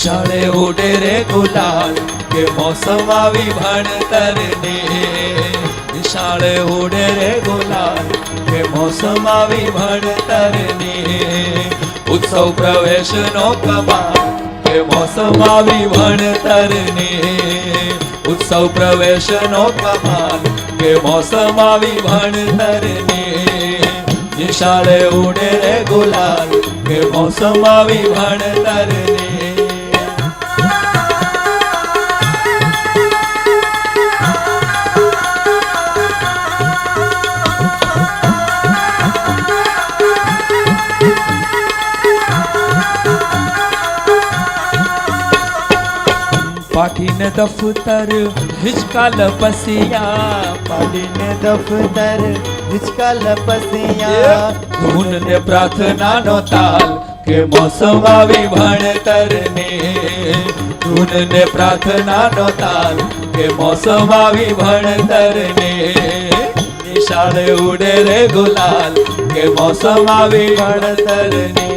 શાળે ઉડે રે ગુલાબ કે મોસમ આવી મડતરને વિશાળે ઉડે રે ગુલાબ કે મોસમ આવી મડતરને ઉત્સવ પ્રવેશનો કમાલ કે મોસમ આવી મડતરને ઉત્સવ પ્રવેશનો કમાલ કે મોસમ આવી મડતરને વિશાળે ઉડે રે ગુલાબ કે મોસમ આવી મડતરને पाठिन दफ्तर हिचका पसिया पाठिन दफ्तर हिचकल पसिया धुन ने प्रार्थना नो ताल के मौसम आवी भण तरने धुन ने प्रार्थना नो ताल के मौसम आवी भण तरने निशाड़े उड़े रे गुलाल के मौसम आवी भण तरने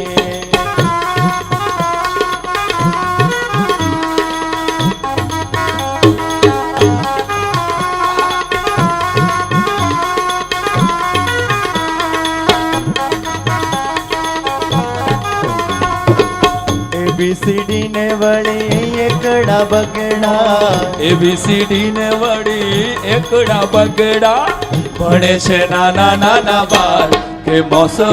એબીસીડી ને વળી એકડા બગડા એબીસીડી ને વળી એકડા બગડા ભણે છે નાના નાના બાર કે મોસમ